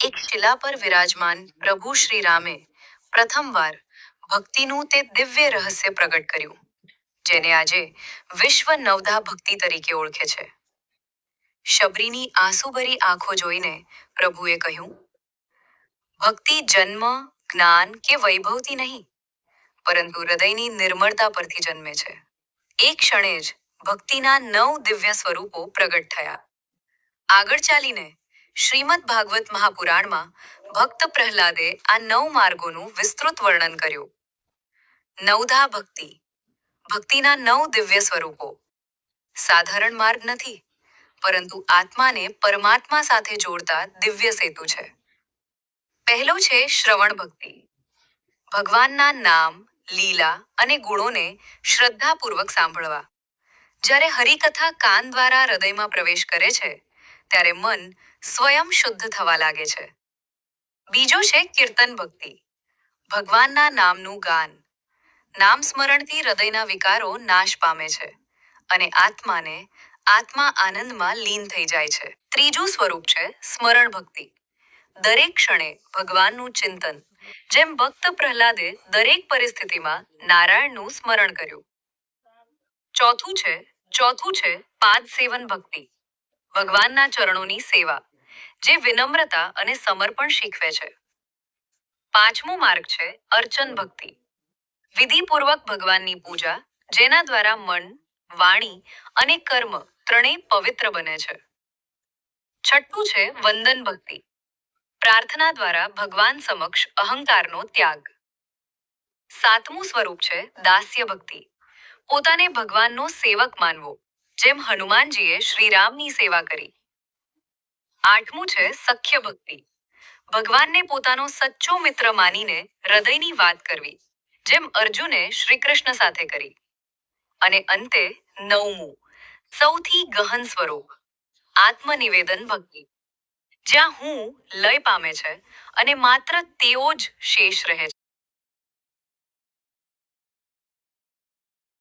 એક શિલા પર વિરાજમાન પ્રભુ શ્રી રામે પ્રથમવાર ભક્તિનું તે દિવ્ય રહસ્ય પ્રગટ કર્યું, જેને આજે વિશ્વ નવધા ભક્તિ તરીકે ઓળખે છે. શબરીની આંસુભરી આંખો જોઈને પ્રભુએ કહ્યું, ભક્તિ, જન્મ, જ્ઞાન કે વૈભવથી નહીં, પરંતુ હૃદયની નિર્મળતા પરથી જન્મે છે. એક ક્ષણે જ ભક્તિના નવ દિવ્ય સ્વરૂપો પ્રગટ થયા. આગળ ચાલીને શ્રીમદ ભાગવત મહાપુરાણમાં ભક્ત પ્રહલાદે આ નવ માર્ગોનું વિસ્તૃત વર્ણન કર્યું. નવધા ભક્તિ. ભક્તિના નવ દિવ્ય સ્વરૂપો. સાધારણ માર્ગ નથી, પરંતુ આત્માને પરમાત્મા સાથે જોડતા દિવ્ય સેતુ છે. પહેલો છે શ્રવણ ભક્તિ. ભગવાનના નામ, લીલા અને ગુણોને શ્રદ્ધાપૂર્વક સાંભળવા. જ્યારે હરિકથા કાન દ્વારા હૃદયમાં પ્રવેશ કરે છે ત્યારે મન સ્વયં શુદ્ધ થવા લાગે છે. બીજો છે કીર્તન ભક્તિ. ભગવાનના નામનું ગાન. નામ સ્મરણથી હૃદયના વિકારો નાશ પામે છે અને આત્માને આત્મા આનંદમાં લીન થઈ જાય છે. ત્રીજું સ્વરૂપ છે સ્મરણ ભક્તિ. દરેક ક્ષણે ભગવાનનું ચિંતન. જેમ ભક્ત પ્રહલાદે દરેક પરિસ્થિતિમાં નારાયણનું સ્મરણ કર્યું. ચોથું છે ચોથું છે પાદ સેવન ભક્તિ. ભગવાનના ચરણોની સેવા, જે વિનમ્રતા અને સમર્પણ શીખવે છે. પાંચમો માર્ગ છે અર્ચન ભક્તિ. વિધિપૂર્વક ભગવાનની પૂજા, જેના દ્વારા મન, વાણી અને કર્મ ત્રણેય પવિત્ર બને છે. છઠ્ઠું છે વંદન ભક્તિ. પ્રાર્થના દ્વારા ભગવાન સમક્ષ અહંકારનો ત્યાગ. સાતમું સ્વરૂપ છે દાસ્ય ભક્તિ. પોતાને ભગવાનનો સેવક માનવો. જેમ હનુમાનજીએ શ્રીરામની સેવા કરી. આઠમું છે સખ્ય ભક્તિ. ભગવાનને પોતાનો સચ્ચો મિત્ર માનીને હૃદયની વાત કરવી, જેમ અર્જુને શ્રી કૃષ્ણ સાથે કરી. અને અંતે નવમું, સૌથી ગહન સ્વરૂપ, આત્મનિવેદન ભક્તિ. જ્યાં હું લય પામે છે અને માત્ર તેઓ જ શેષ રહે છે.